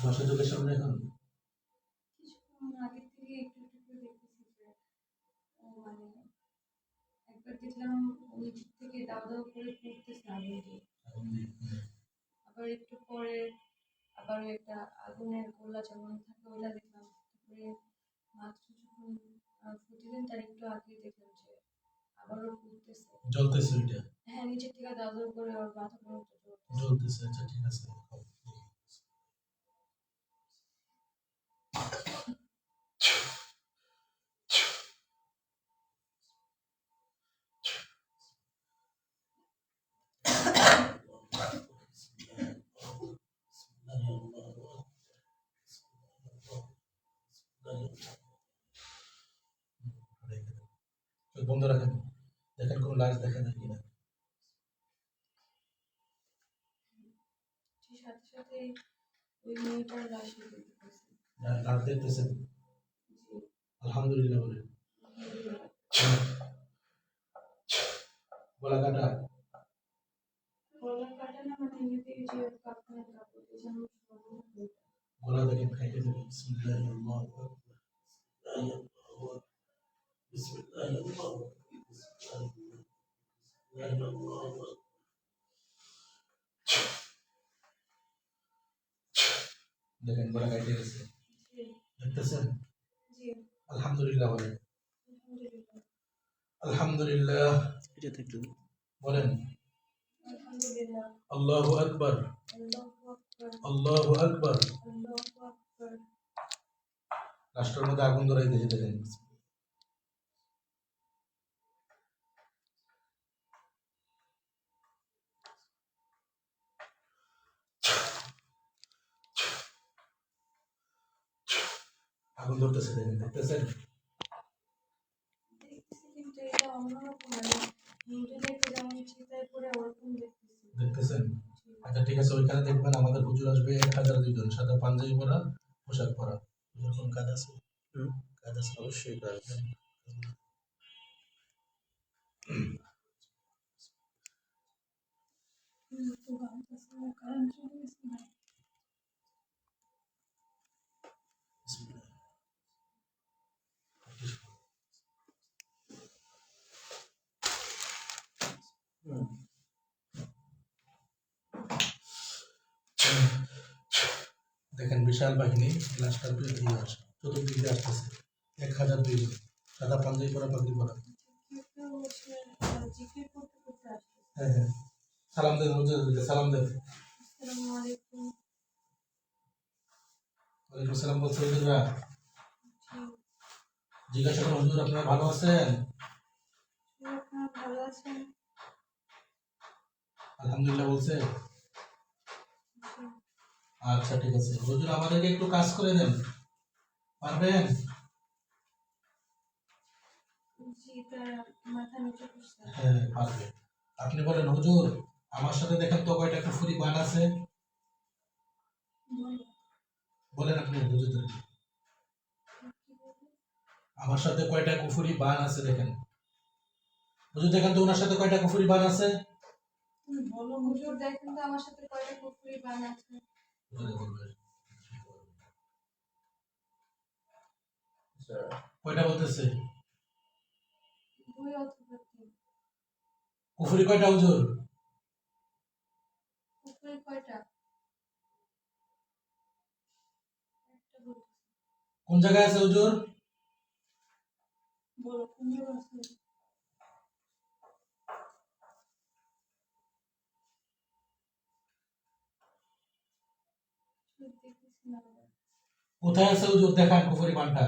চোখের সামনে এখন? কিছুক্ষণ আগে থেকে একটু একটু দেখতেছি যে ও মানে একবার দেখলাম ওই দিক থেকে দাও দাও করে পড়তেছে আগুন দিয়ে এখন দিয়ে, হুম। আবার একটু পরে আবার একটা আগুনের গোলা যেমন থাকে ওইটা দেখলাম। তারপরে মাত্র যখন ফুটিলেন তার একটু আগে দেখলাম যে আবারও জ্বলতেছে ওইটা? হ্যাঁ নিচের থেকে দাও দাও করে ওর মাথা পর্যন্ত জ্বলতেছে। জ্বলতেছে আচ্ছা ঠিক আছে খাও, দেখি। চোখ বন্ধ রাখেন দেখেন কোনো লাশ দেখা যায় কিনা সেই সাথে ওই মেয়েটার লাশ দেখতে পাচ্ছি না, লাশ দেখতেছেন? আলহামদুলিল্লাহ বলে। গলা কাটা গলা কাটা না মানে এমনিতে যে কাপড়ের কাপড় যেমন গলা দেখেন খাইতে রহমানির রহিম। বিসমিল্লাহির রহমানির রহিম। দেখেন গলা কাটে গেছে দেখতেছেন? আলহামদুলিল্লাহ বলেন। আলহামদুলিল্লাহ। বলেন। আলহামদুলিল্লাহ। আল্লাহু আকবার। আল্লাহু আকবার। আল্লাহু আকবার। রাষ্ট্রের মধ্যে আগুন ধরাইতেছে দেখেন। আগুন ধরতেছে দেখেন দেখতেছেন মানে দেখতেছেন? আচ্ছা ঠিক আছে ওইখানে দেখবেন আমাদের হুজুর আসবে এক হাজার দুইজন সাদা পাঞ্জাবি পরা পোশাক পরা। হুজুর কোন কাজ আছে? কাজ আছে অবশ্যই কাজ কারণ চলে গেছে না। বিসমিল্লাহ। হুম। দেখেন বিশাল বাহিনী লাস্টার দিয়ে দিয়ে আসে। চতুর্দিক দিয়ে আসতেছে। এক হাজার দুইজন সাদা পাঞ্জাবি পরা পাগড়ি পরা। হ্যাঁ হ্যাঁ। সালাম দেন সালাম দেন। ওয়ালাইকুম সালাম বলছে হুজুররা জিজ্ঞাসা করুন হুজুর আপনারা ভালো আছেন? আলহামদুলিল্লাহ বলছে। আচ্ছা ঠিক আছে। হুজুর আমাদেরকে একটু কাজ করে দেন। পারবেন। হ্যাঁ পারবে। আপনি বলেন হুজুর আমার সাথে দেখেন তো কয়টা কুফুরি বান আছে? বলেন। আপনি হুজুর আমার সাথে কয়টা কুফুরি বান আছে দেখেন। হুজুর দেখেন তো ওনার সাথে কয়টা কুফুরি বান আছে? বলো হুজুর দেখেন তো আমার সাথে কয়টা কুকুরি বান আছে। কয়টা বলতেছে? কুফুরি কয়টা হুজুর? কয়টা? কোন জায়গায় আছে হুজুর? বলো কোন জায়গায় আছে ঠিক দেখতেছি না বাবা। কোথায় আছে হুজুর? দেখান কুফুরি বানটা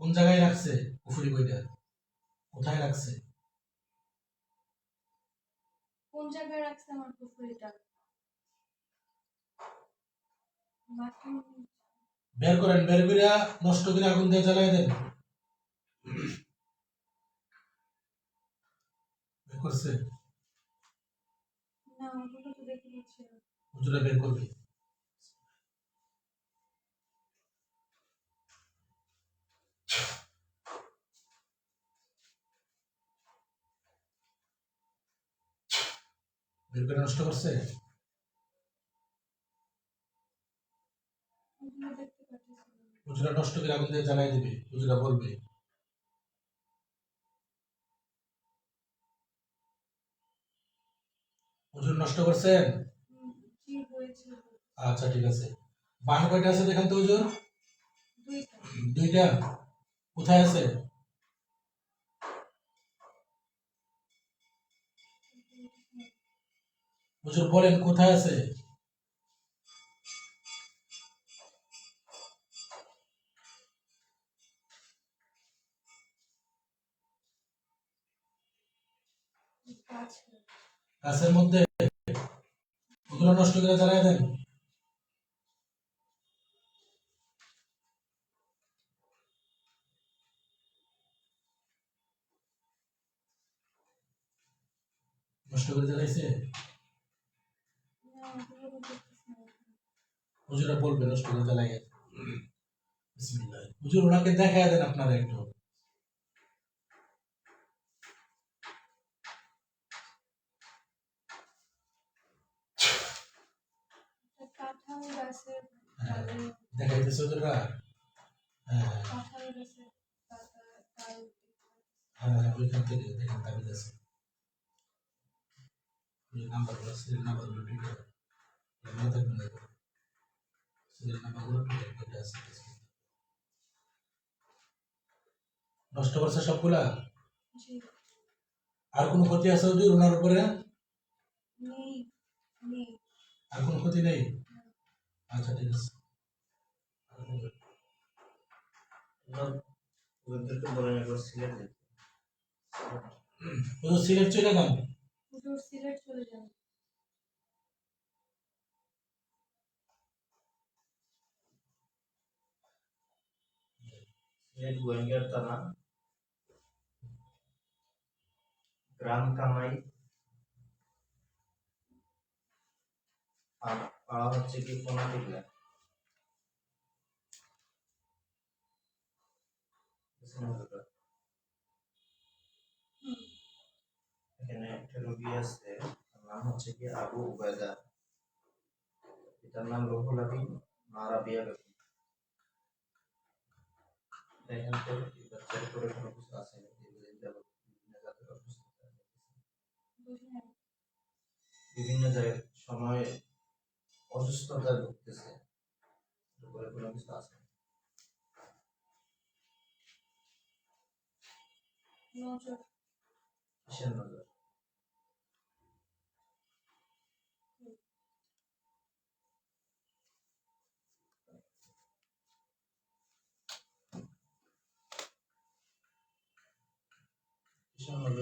কোন জায়গায় রাখছে কুফুরি কয়টা কোথায় রাখছে? কোন জায়গায় রাখছে আমার বের করেন বের করে নষ্ট করে আগুন দিয়ে জ্বালাই দেন। বের করছে? না ওগুলো তো দেখে নিচ্ছে হুজুরা বের করবে। বের করে নষ্ট করছে? হুজুরা নষ্ট করে আগুন দিয়ে জ্বালাই দিবে, হুজুরা বলবে। হুজুর নষ্ট করছেন? আচ্ছা ঠিক আছে। বান কয়টা আছে দেখেন তো হুজুর? দুইটা। কোথায় আছে? হুজুর বলেন কোথায় আছে? গাছের মধ্যে। ওগুলো নষ্ট করে জ্বালাই দেন। নষ্ট করে জ্বালাইছে না ওগুলো করতেছি না এখন। হুজুরা বলবে নষ্ট করে জ্বালাই বিসমিল্লাহ হুজুর ওনাকে দেখায় দেন আপনারা একটু একটা কাঁঠাল গাছের হ্যাঁ, ডালে দেখাইতেছে হুজুরা হ্যাঁ কাঁঠাল গাছের পাতা ডাল হ্যাঁ হ্যাঁ, ওইখান থেকে দেখেন তাবিজ আছে ওই নাম্বারগুলো সিরিয়াল নাম্বারগুলো ঢুকে মনে থাকবে না সিরিয়াল নাম্বারগুলো ঢুকে কেটে আছে নষ্ট করছে সবগুলা? আর কোনো ক্ষতি আছে হুজুর ওনার উপরে? নেই নেই। আর কোনো ক্ষতি নেই? আচ্ছা ঠিক আছে। সিলেট চলে যান? সিলেট চলে যান। সিলেট গোয়েঙ্গার থানা গ্রাম কামাই আর পাড়া হচ্ছে কি কোনা টিকলা হুম এখানে একটা রোগী আছে তার নাম হচ্ছে কি আবু উবায়দা পিতার নাম রহুল আবিন মা রাবিয়া বেগম দেখেন তো বাচ্চার উপরে কোনো কিছু আছে নাকি দীর্ঘদিন যাবত বিভিন্ন জাতের অসুস্থতা বিভিন্ন জায়গায় সময়ে অসুস্থতা ভুগতেছে। উপরে কোনো কিছু আছে? কিসের নজর। আর।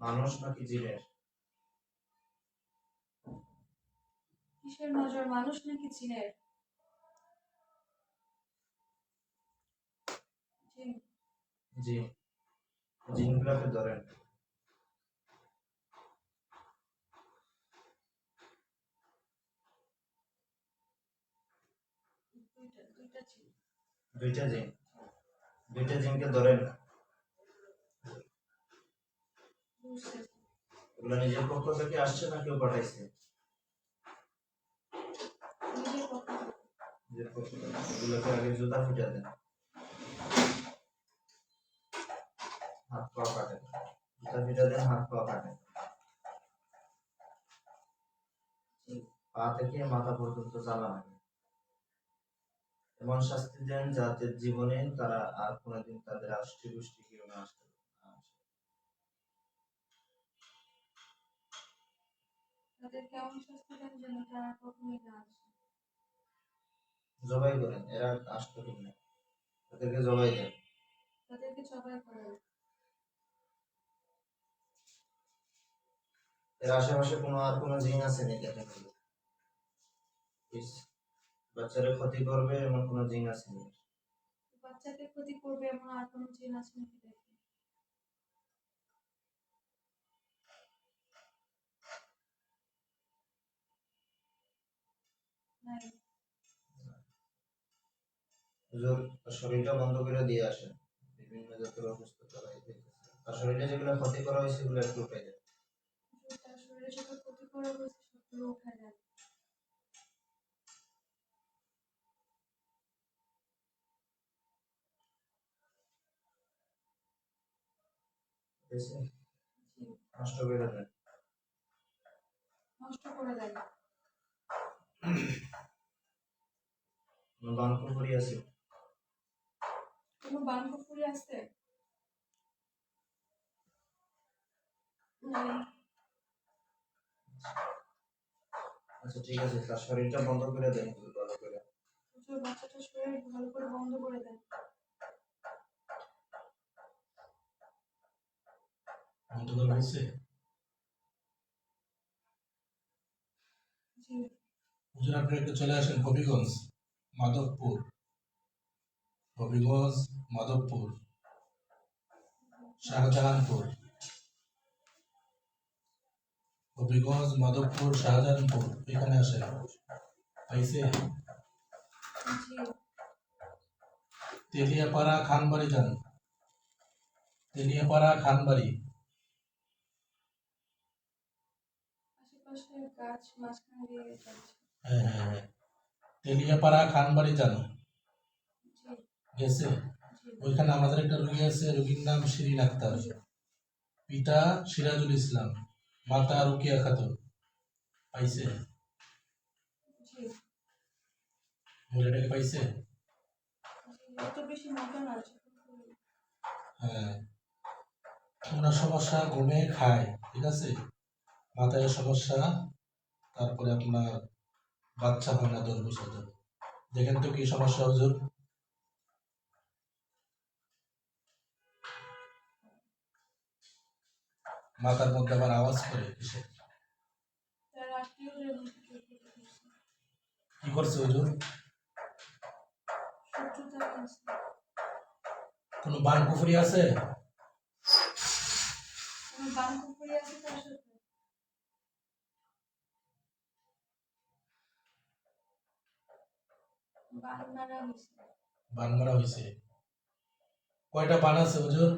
মানুষ নাকি জিনের? কিসের নজর? মানুষ নাকি জিনের? জিন। জি জিনগুলোকে ধরেন। দুইটা জিন দুইটা জিনকে ধরেন এগুলো নিজের পক্ষ থেকে আসছে না কেউ পাঠাইছে? নিজের পক্ষ থেকে। এগুলোকে আগে জুতা ফুটে দেন। হাত পা কাটেন জুতা ফিটা দেন হাত পা কাটেন পা থেকে মাথা পর্যন্ত জ্বালা লাগে। এমন শাস্তি দেন যাতে জীবনে তারা আর কোনোদিন তাদের আষ্টি গোষ্ঠী কেউ না আসতে জবাই করেন এরা আসতে পারে না। তাদেরকে জবাই দেন। তাদেরকে জবাই করেন এর আশেপাশে কোনো আর কোনো জিন আছে নাকি দেখেন। বাচ্চারা ক্ষতি করবে এমন কোনো জিন আছে নাকি? বাচ্চাকে ক্ষতি করবে এমন আর কোনো জিন আছে নাকি দেখে। শরীরটা বন্ধ করে দিয়ে আসেন। বিভিন্ন জাতের অসুস্থতা। তার শরীরে যেগুলো ক্ষতি করা হয়েছে সেগুলো একটু উঠে যায় পেটে যত ক্ষতি করা হয়েছে সবগুলো উঠায় দেন। নষ্ট করে দেন? নষ্ট করে কোনো বানপুকুরি আছে? কোনো আছে? আচ্ছা ঠিক আছে তার শরীরটা বন্ধ করে দেন ভালো করে। বাচ্চাটার শরীর ভালো করে বন্ধ করে দেন। একটু চলে আসেন। হবিগঞ্জ, মাধবপুর। হবিগঞ্জ, মাধবপুর। শাহজাহানপুর। হবিগঞ্জ, মাধবপুর, শাহজাহানপুর। এখানে আসেন। তেলিয়াপাড়া, খানবাড়ি যান। তেলিয়াপাড়া, খানবাড়ি আশেপাশে গাছ মাঝখান দিয়ে যাচ্ছে হ্যাঁ হ্যাঁ হ্যাঁ। তেলিয়াপাড়া খানবাড়ি যান জি। গেছে? ওইখানে আমাদের একটা রুগী আছে রুগীর নাম শিরিন আক্তার। পিতা সিরাজুল ইসলাম মাতা রুকিয়া খাতুন। পাইছে? মহিলাটাকে পাইছে। হ্যাঁ। ওনার সমস্যা ঘুমে খায় ঠিক আছে? মাথায় সমস্যা তারপরে আপনার বাচ্চা হয় না দশ বছর ধরে। দেখেন তো কি সমস্যা, হুজুর। মাথার মধ্যে আবার আওয়াজ করে কিসে। কি করছে, হুজুর? কোনো বান পুকুরি আছে? বান পুকুরি আছে বান মারা হয়েছে কয়টা বান আছে হুজুর।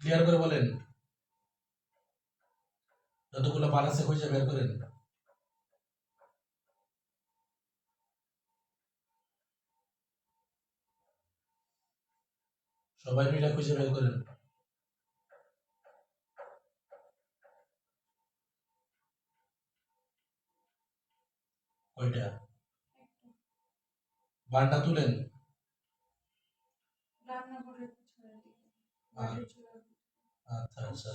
ক্লিয়ার করে বলেন। যতগুলো বান আছে খুঁজে বের করেন। সবাই মিলে খুঁজে বের করেন। একটা বানটা তুলেন। আচ্ছা আচ্ছা।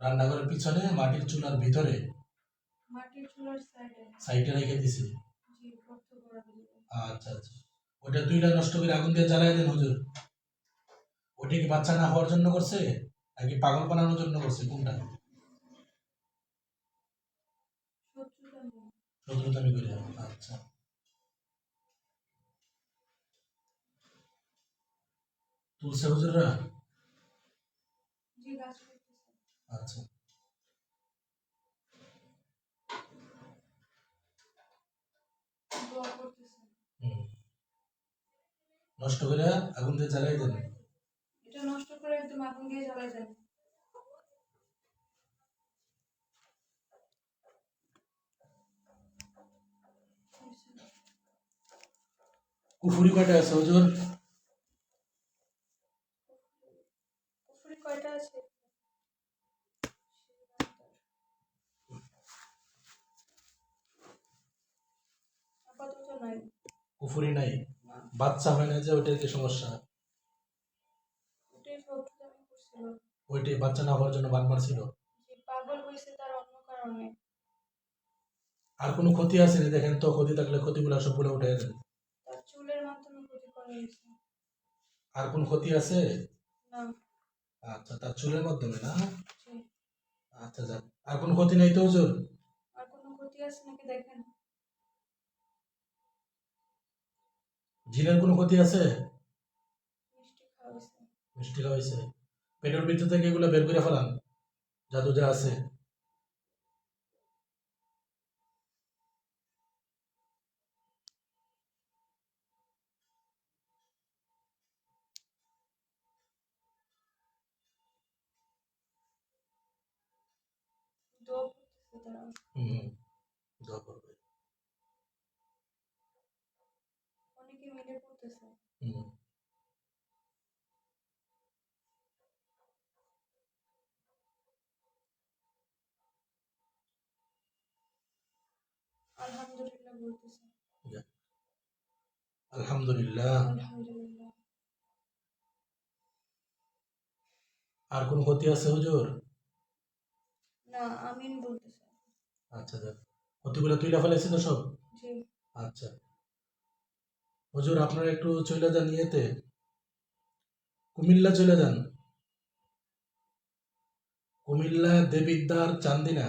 রান্নাঘরের পিছনে মাটির চুলার ভিতরে? মাটির চুলার সাইডে। সাইডে রেখে দিছি আচ্ছা আচ্ছা। ওটা দুইটা নষ্ট করে আগুন দিয়ে জ্বালাই দেন হুজুর। ওটা কি বাচ্চা না হওয়ার জন্য করছে? নাকি পাগল বানানোর জন্য করছে? কোনটা? করে আচ্ছা। তুলছে হুজুররা আচ্ছা। নষ্ট করে আগুন দিয়ে জ্বালাই দেন। এটা নষ্ট করে একদম আগুন দিয়ে জ্বালাই দেন। কুফুরি কয়টা আছে হুজুর? পুকুরি কয়টা আছে? কুফুরি নাই? বাচ্চা হয় না যে ওইটার কি সমস্যা? ওইটাই বাচ্চা না হওয়ার জন্য বান মারছিল? আর কোনো ক্ষতি আছে দেখেন তো ক্ষতি থাকলে ক্ষতিগুলো সব বলে উঠে দেন। আর কোন ক্ষতি আছে? না। আচ্ছা তার চুলের মাধ্যমে না? আচ্ছা যাক আর কোন ক্ষতি নেই তো হুজুর আর কোনো ক্ষতি আছে নাকি দেখেন? জিনের কোনো ক্ষতি আছে? মিষ্টি হয়েছে। মিষ্টি খাওয়াইছে পেটের ভিতর থেকে এগুলো বের করে ফেলান। জাদু যা আছে। অনেকে মিলে পড়তেছে হুম। আলহামদুলিল্লাহ বলতেছে। আলহামদুলিল্লাহ। আলহামদুলিল্লাহ। আর কোন ক্ষতি আছে হুজুর? না আমিন বলতেছে। আচ্ছা যাক ক্ষতিগুলো তুইলা ফেলেছি তো সব? আচ্ছা। হুজুর আপনারা একটু চলে যান ইয়েতে। কুমিল্লা চলে যান। কুমিল্লা দেবিদ্দার চান্দিনা।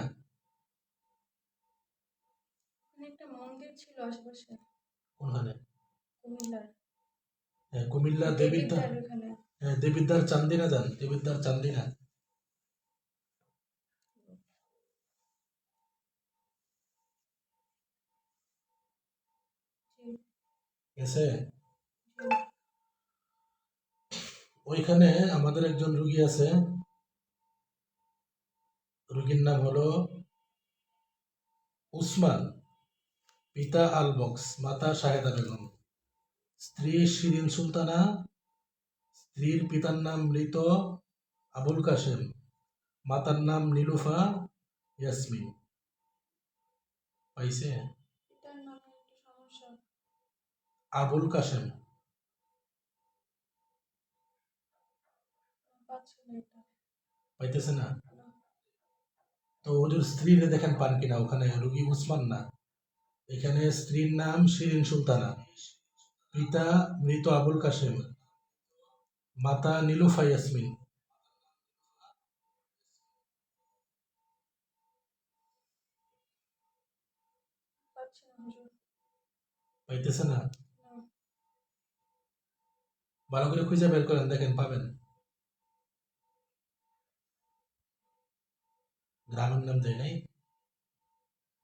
ওখানে একটা মন্দির ছিল আশেপাশে। ওখানে হ্যাঁ, কুমিল্লা দেবিদ্দার হ্যাঁ দেবিদ্দার চান্দিনা যান দেবিদ্দার চান্দিনা জি গেছে? ওইখানে আমাদের একজন রুগী আছে। রুগীর নাম হলো উসমান, পিতা আল বক্স মাতা শাহেদা বেগম স্ত্রী শিরিন সুলতানা, স্ত্রীর পিতার নাম মৃত আবুল কাশেম, মাতার নাম নীলুফা ইয়াসমিন। পাইছে? আবুল এটা পাইতেছে না? তো ওদের স্ত্রীরে দেখেন পান কিনা, ওখানে রুগী উসমান না। এখানে স্ত্রীর নাম শিরিন সুলতানা। পিতা মৃত আবুল কাশেম। মাতা নীলুফা ইয়াসমিন। পাইতেছে না? ভালো করে খুঁজে বের করেন দেখেন পাবেন। গ্রামের নাম দেয় নাই।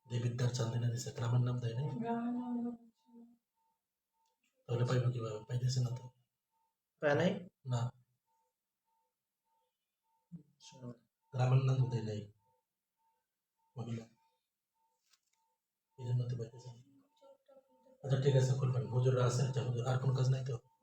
দেবিদ্যার চান্দিনা দিছে গ্রামের নাম দেয় নাই। গ্রামের নামগুলো পাচ্ছি না তাহলে পাইব কীভাবে? পাইতেছে না তো। পায় নাই? না। গ্রামের নাম দেয় নাই। মহিলা। এই জন্য তো পাইতেছে না। আচ্ছা ঠিক আছে খুলবেন। হুজুররা আছে আচ্ছা হুজুর আর কোন কাজ নাই তো? ঠিক আছে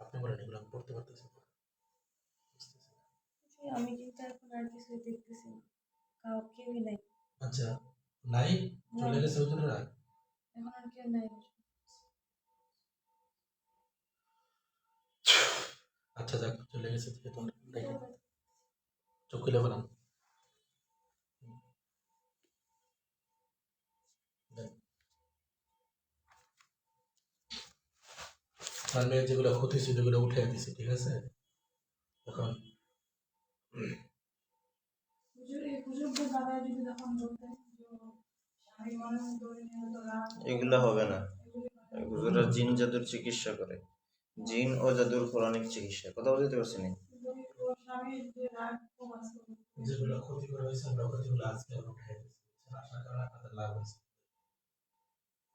আপনি বলেন এগুলো আমি পড়তে পারতেছি না। আমি কিন্তু এখন আর কিছু দেখতেছি না। কাউ কেউই নাই। আচ্ছা নাই? চলে গেছে হুজুরেরা এখন আর কেউ নাই। আচ্ছা যাক, চলে গেছে চোখ খুলে মেয়ের যেগুলো ক্ষতি ছিল, এগুলো উঠে দিছি, ঠিক আছে? এখন। এগুলো হবে না। হুজুরা জিন জাদুর চিকিৎসা করে। জিন ও জাদুর পৌরাণিক চিকিৎসা। কথা বুঝতে পারছি না?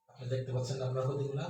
আপনি দেখতে পাচ্ছেন আপনার ক্ষতিগুলা?